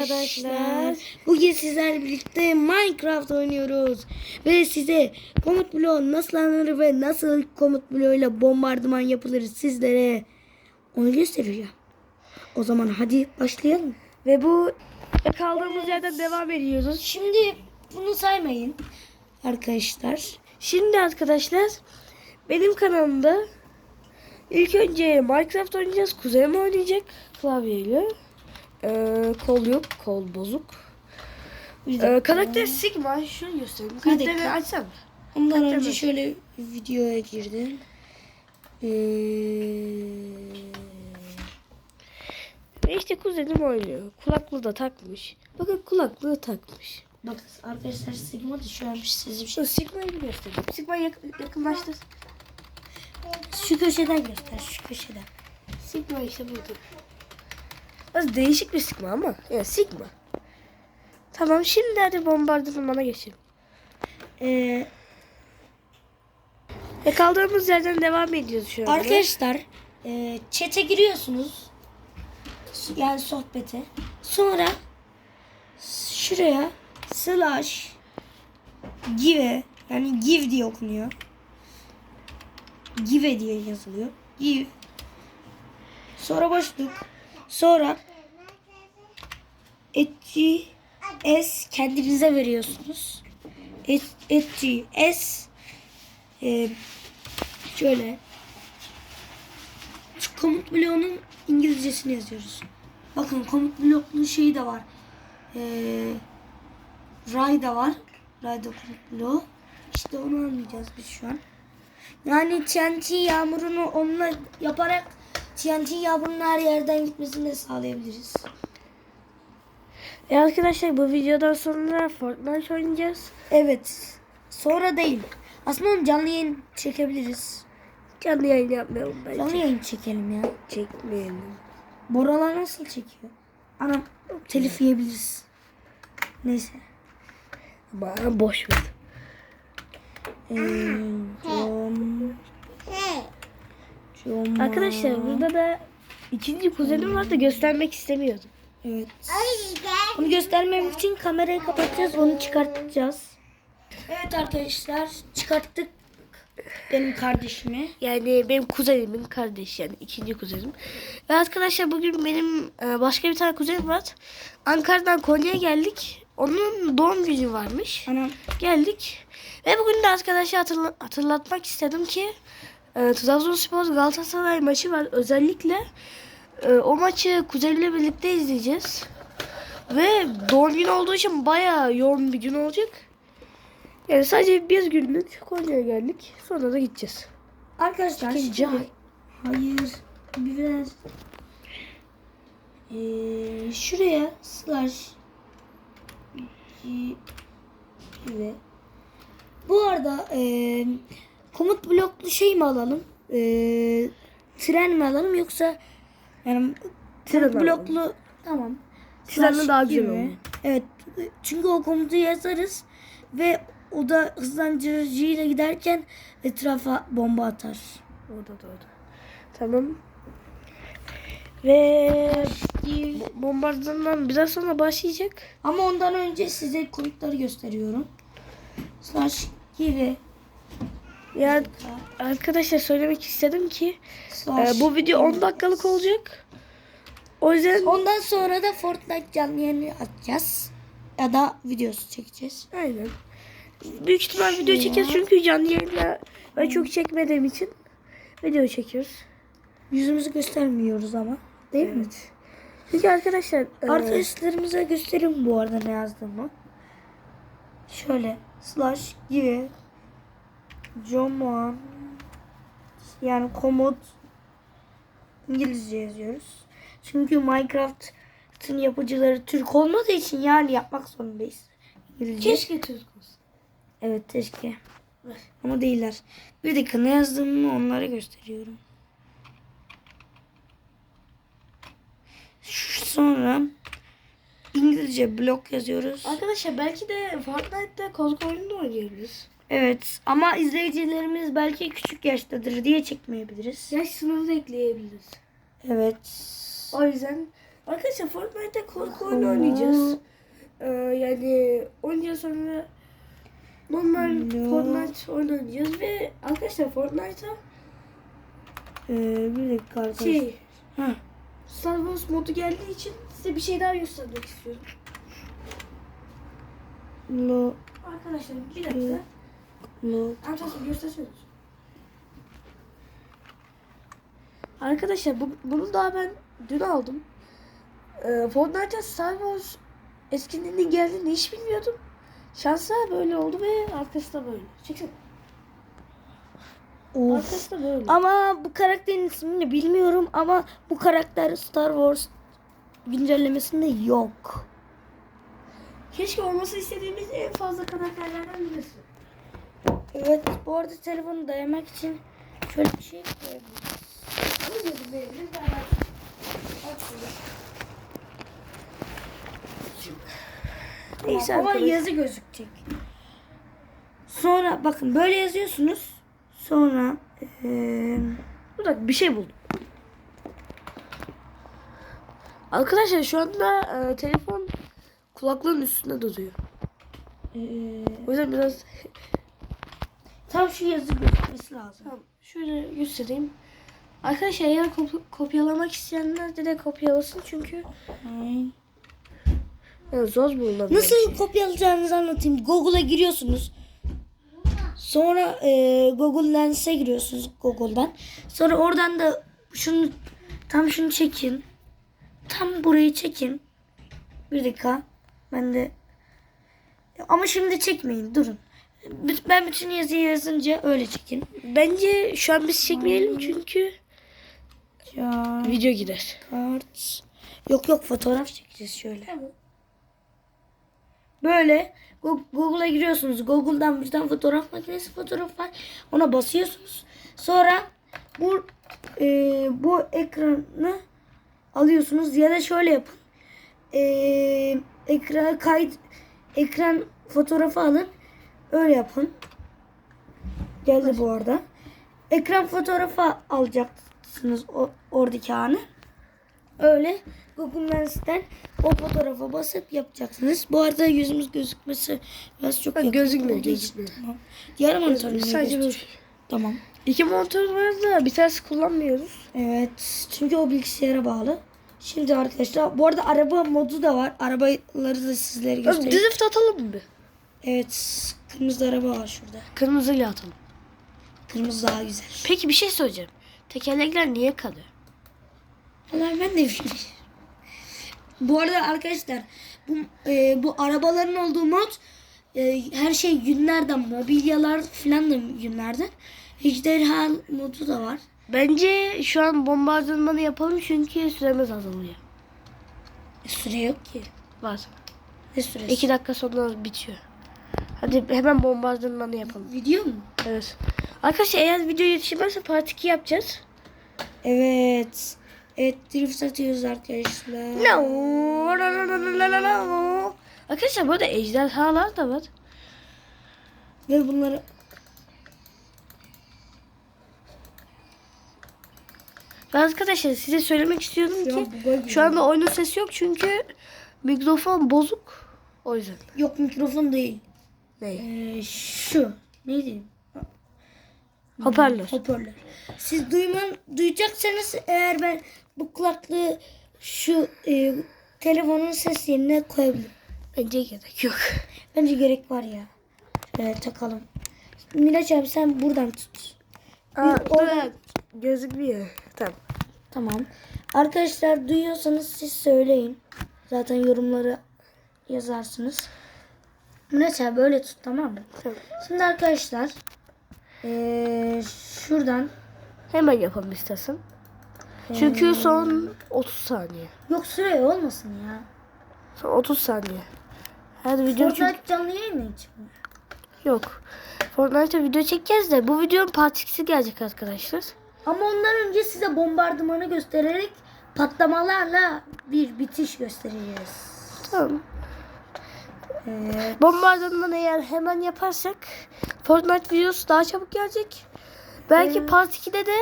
arkadaşlar. Bugün sizlerle birlikte Minecraft oynuyoruz. Ve size komut bloğu nasıl alınır ve nasıl komut bloğuyla bombardıman yapılır sizlere onu göstereceğim. O zaman hadi başlayalım. Ve bu kaldığımız yerden devam ediyoruz. Şimdi bunu saymayın arkadaşlar. Şimdi arkadaşlar benim kanalımda ilk önce Minecraft oynayacağız. Kuzenim oynayacak klavyeyle. Ee, kol yok. Kol bozuk. Bir Ee, karakter Sigma. Şunu göstereyim. Karakterini dakika. açsam. Ondan önce Karakter- şöyle videoya girdim. Ee, Ve işte kuzenim oynuyor. Kulaklığı da takmış. Bakın kulaklığı takmış. bak arkadaşlar Sigma da şu an size bir şey. Sigma'yı bir göstereyim. Sigma'yı yak- yakınlaştır. Şu köşeden göster şu köşeden. Sigma işte burada. Biraz değişik bir Sigma ama. Yani Sigma. Tamam şimdi hadi bombardımana geçelim. Ee, E kaldığımız yerden devam ediyoruz şu anda. Arkadaşlar e, chat'e giriyorsunuz. Yani sohbete. Sonra şuraya slash give yani give diye okunuyor. Give diye yazılıyor. Give. Sonra boşluk. Sonra etki s kendinize veriyorsunuz. Et, etki s e, şöyle şu komut bloğunun İngilizcesini yazıyoruz. Bakın komut bloklu şey de var. Ee, ray da var. Ray da komut bloğu. İşte onu anlayacağız biz şu an. Yani TNT yağmurunu onunla yaparak TNT yağmurunun her yerden gitmesini de sağlayabiliriz. E arkadaşlar bu videodan sonra Fortnite oynayacağız. Evet. Sonra değil. Aslında onu canlı yayın çekebiliriz. Canlı yayın yapmayalım bence. Canlı yayın çekelim ya. Çekmeyelim. Boralar nasıl çekiyor? Anam telif yiyebiliriz. Neyse. Bana boş ver. Ee, com, Arkadaşlar burada da ikinci kuzenim var da göstermek istemiyordum. Evet. Bunu göstermem için kamerayı kapatacağız. Onu çıkartacağız. Evet arkadaşlar çıkarttık benim kardeşimi. Yani benim kuzenimin kardeşi yani ikinci kuzenim. Ve arkadaşlar bugün benim e, başka bir tane kuzenim var. Ankara'dan Konya'ya geldik. Onun doğum günü varmış. Anam Geldik. Ve bugün de arkadaşlar hatırla- hatırlatmak istedim ki e, Trabzonspor Galatasaray maçı var. Özellikle e, o maçı kuzenimle birlikte izleyeceğiz. Ve doğum günü olduğu için bayağı yoğun bir gün olacak. Yani sadece bir günlük Konya'ya geldik. Sonra da gideceğiz. arkadaşlar şimdi- ay. hayır biber ee, şuraya slash ve bu arada ee, komut bloklu şey mi alalım? Ee, tren mi alalım yoksa yani Tren komut alalım. bloklu tamam. Trenle daha güzel olur. Evet. Çünkü o komutu yazarız ve o da hızlandırıcıyla giderken etrafa bomba atar. Orada da orada. Tamam. Ve bo- bombardıman biraz sonra başlayacak. Ama ondan önce size komutları gösteriyorum. Slash gibi. Yani arkadaşlar söylemek istedim ki e, bu video 10 dakikalık olacak. O yüzden Ondan sonra da Fortnite canlı yayını açacağız. Ya da videosu çekeceğiz. aynen. Büyük ihtimal video çekeceğiz çünkü canlı yayında ben çok çekmediğim için video çekiyoruz. Yüzümüzü göstermiyoruz ama. Değil mi? Çünkü arkadaşlar e, Arkadaşlarımıza göstereyim bu arada ne yazdığımı. Şöyle slash gibi command yani komut İngilizce yazıyoruz. Çünkü Minecraft'ın yapıcıları Türk olmadığı için yani yapmak zorundayız. İngilizce. keşke Türk olsun. Evet keşke. Ama değiller. Bir dakika ne yazdığımı onlara gösteriyorum. Sonra İngilizce blok yazıyoruz. Arkadaşlar belki de Fortnite'da korku oyunu da oynayabiliriz. Evet ama izleyicilerimiz belki küçük yaştadır diye çekmeyebiliriz. Yaş sınırı da ekleyebiliriz. Evet. O yüzden Arkadaşlar Fortnite'da korku oyunu oynayacağız. Ee, yani onca sonra normal No. Fortnite oyunu oynayacağız ve arkadaşlar Fortnite'a Ee, bir dakika arkadaşlar. şey Ha. Star Wars modu geldiği için size bir şey daha göstermek istiyorum. Lo, Arkadaşlar bir dakika. Lo. Arkadaşlar gösterseniz. Arkadaşlar bu, bunu daha ben dün aldım. Ee, Fortnite'a Star Wars etkinliğinin geldiğini hiç bilmiyordum. Şansa böyle oldu ve arkası da böyle. Çeksene. Of. Arkası da böyle. Ama bu karakterin ismini bilmiyorum ama bu karakter Star Wars güncellemesinde yok. Keşke olması istediğimiz en fazla karakterlerden birisi. Evet bu arada telefonu dayamak için şöyle bir şey koyabiliriz. Neyse Ama yazı gözükecek. Sonra bakın böyle yazıyorsunuz. Sonra eee Bir dakika bir şey buldum. Arkadaşlar şu anda e, telefon kulaklığın üstünde duruyor. eee, O yüzden biraz tam şu yazı gözükmesi lazım. Tamam, şöyle göstereyim. Arkadaşlar eğer kop- kopyalamak isteyenler de, de kopyalasın çünkü yani zor bulunan Nasıl şey. kopyalayacağınızı anlatayım. Google'a giriyorsunuz. Sonra eee, Google Lens'e giriyorsunuz Google'dan. Sonra oradan da şunu tam şunu çekin. Tam burayı çekin. Bir dakika. Ben de ama şimdi çekmeyin. Durun. Ben bütün yazıyı yazınca öyle çekin. Bence şu an biz çekmeyelim çünkü Ya video gider. kart. Yok yok fotoğraf çekeceğiz şöyle. Böyle Go- Google'a giriyorsunuz. Google'dan tane fotoğraf makinesi fotoğraf var. Ona basıyorsunuz. Sonra bu e, bu ekranı alıyorsunuz ya da şöyle yapın. E, ekran kayıt ekran fotoğrafı alın. Öyle yapın. Geldi bu arada. Ekran fotoğrafı alacaksınız o, oradaki anı. Öyle Google Lens'ten o fotoğrafa basıp yapacaksınız. Bu arada yüzümüz gözükmesi biraz çok yakın gözükmüyor, gözükmüyor. Tamam. Diğer monitörünü Sadece göster. Tamam. İki monitör var da bir tanesi kullanmıyoruz. Evet. Çünkü o bilgisayara bağlı. Şimdi arkadaşlar bu arada araba modu da var. Arabaları da sizlere göstereyim. Drift atalım mı? Evet. Kırmızı araba var şurada. Kırmızıyla atalım. Kırmızı daha güzel. Peki bir şey söyleyeceğim. Tekerlekler niye kalıyor? Vallahi ben de bilmiyorum. Bu arada arkadaşlar bu e, bu arabaların olduğu mod e, her şey günlerden mobilyalar falan da günlerden. Ejderha modu da var. Bence şu an bombardımanı yapalım çünkü süremiz azalıyor. E, süre yok ki. Var. Ne süresi? İki dakika sonra bitiyor. Hadi hemen bombardımanı yapalım. Video mu? Evet. Arkadaşlar eğer video yetişmezse part 2 yapacağız. Evet. Evet drift atıyoruz arkadaşlar. No. no, no, no. Arkadaşlar burada ejderhalar da var. Ve bunları arkadaşlar size söylemek istiyorum an ki şu anda oyunun sesi yok çünkü mikrofon bozuk. O yüzden. yok mikrofon değil. Ne? Ee, şu. Neydi? Hoparlör. Hoparlör. Siz duyman, duyacaksanız eğer ben bu kulaklığı şu e, telefonun ses yerine koyabilirim. Bence gerek yok. Bence gerek var ya. Şöyle takalım. Miraç abi sen buradan tut. Aa, oradan- gözükmüyor. Tamam. Tamam. Arkadaşlar duyuyorsanız siz söyleyin. Zaten yorumları yazarsınız. Abi böyle tut tamam mı? Tamam. Şimdi arkadaşlar eee, şuradan Hemen yapalım istersen. Çünkü son 30 saniye. yok süre olmasın ya. Son 30 saniye. Hadi video çünkü... Fortnite canlı yayın mı hiç? Yok. Fortnite'a video çekeceğiz de bu videonun part 2'si gelecek arkadaşlar. Ama ondan önce size bombardımanı göstererek patlamalarla bir bitiş göstereceğiz. Tamam. Ee, Bombardımanı eğer hemen yaparsak Fortnite videosu daha çabuk gelecek. Belki Evet. part 2'de de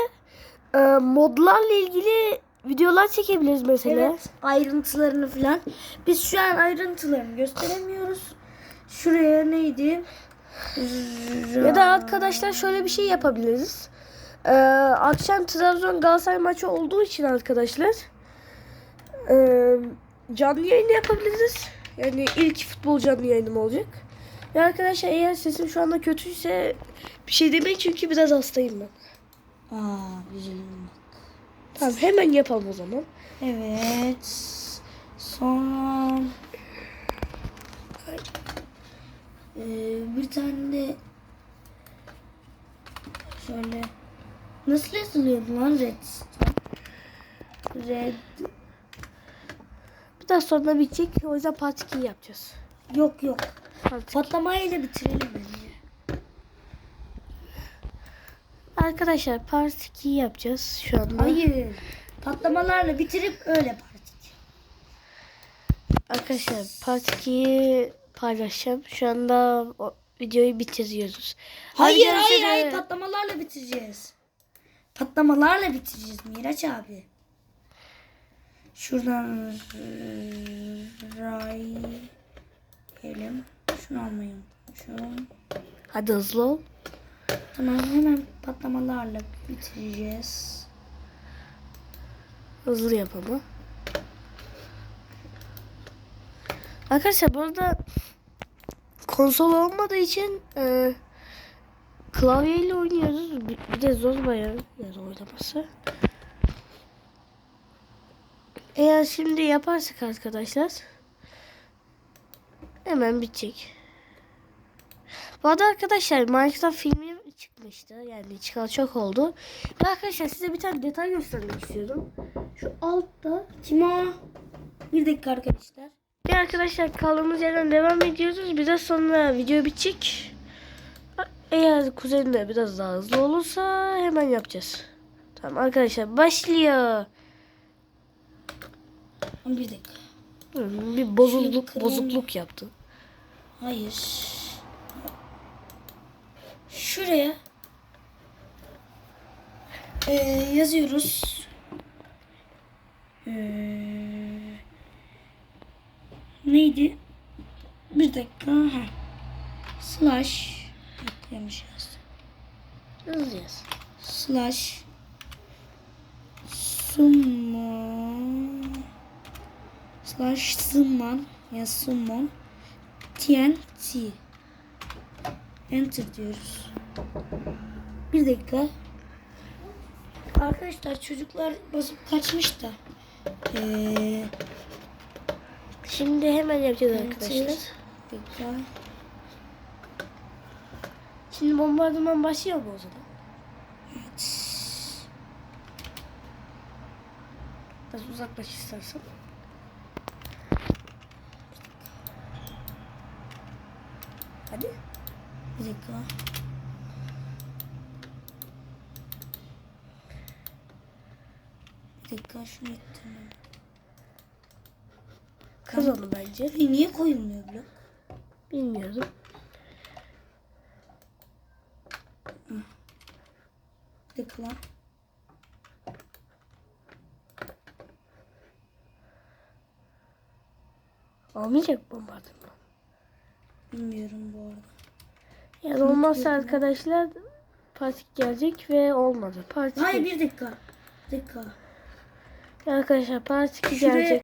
e, modlarla ilgili videolar çekebiliriz mesela. Evet, ayrıntılarını falan. Biz şu an ayrıntılarını gösteremiyoruz. Şuraya neydi? Ya da arkadaşlar şöyle bir şey yapabiliriz. Ee, akşam Trabzon Galatasaray maçı olduğu için arkadaşlar ee, canlı yayın yapabiliriz. Yani ilk futbol canlı yayınım olacak. Ve arkadaşlar eğer sesim şu anda kötüyse bir şey demeyin çünkü biraz hastayım ben. Aa, güzelim. Tamam hemen yapalım o zaman. Evet. Sonra Ee, bir tane de şöyle nasıl yazılıyordu lan redstone? Red Bir daha sonra bitecek. O yüzden part 2'yi yapacağız. yok yok. Part iki. Patlamayla bitirelim bence. Arkadaşlar part 2'yi yapacağız şu anda. Hayır. Patlamalarla bitirip öyle partik. Arkadaşlar part 2'yi paylaşacağım. Şu anda o videoyu bitiriyoruz. Hayır hayır görüşürüz. hayır patlamalarla bitireceğiz. Patlamalarla bitireceğiz Miraç abi. Şuradan ray diyelim. Şunu almayı unutmuşum. Hadi hızlı ol. Tamam hemen patlamalarla bitireceğiz. Hızlı yap ama. Arkadaşlar burada konsol olmadığı için e, klavyeyle oynuyoruz. Bir, bir de zor bayağı yani oynaması. Eğer şimdi yaparsak arkadaşlar hemen bitecek. Bu arada arkadaşlar Minecraft filmi çıkmıştı. Yani çıkalı çok oldu. Ve arkadaşlar size bir tane detay göstermek istiyorum. Şu altta Kim o? Bir dakika arkadaşlar. ve arkadaşlar kaldığımız yerden devam ediyoruz. Biraz sonra video bitecek. Eğer kuzeninde biraz daha hızlı olursa hemen yapacağız. Tamam arkadaşlar başlıyor. Bir dakika. Bir bozukluk Şimdi bozukluk yaptı. Hayır. Şuraya ee, yazıyoruz. Ee, neydi? Bir dakika. Ha. Slash yanlış yazdım. Hızlı yaz. Slash summon slash summon ya summon TNT Enter diyoruz. Bir dakika. Arkadaşlar çocuklar basıp kaçmış da. Ee, Şimdi hemen yapacağız enter. arkadaşlar. Bir dakika. Şimdi bombardıman başlıyor mu o zaman? Evet. Biraz uzaklaş istersen. Hadi. Bir dakika. Bir dakika şunu. Kız onu bence. Hey, niye koyulmuyor blok? Bilmiyorum. Bir dakika lan. Almayacak bombardıman. Bilmiyorum bu arada. Yani olmazsa arkadaşlar parti gelecek ve olmadı. Parti Hayır bir dakika. Bir dakika. arkadaşlar parti Şuraya gelecek.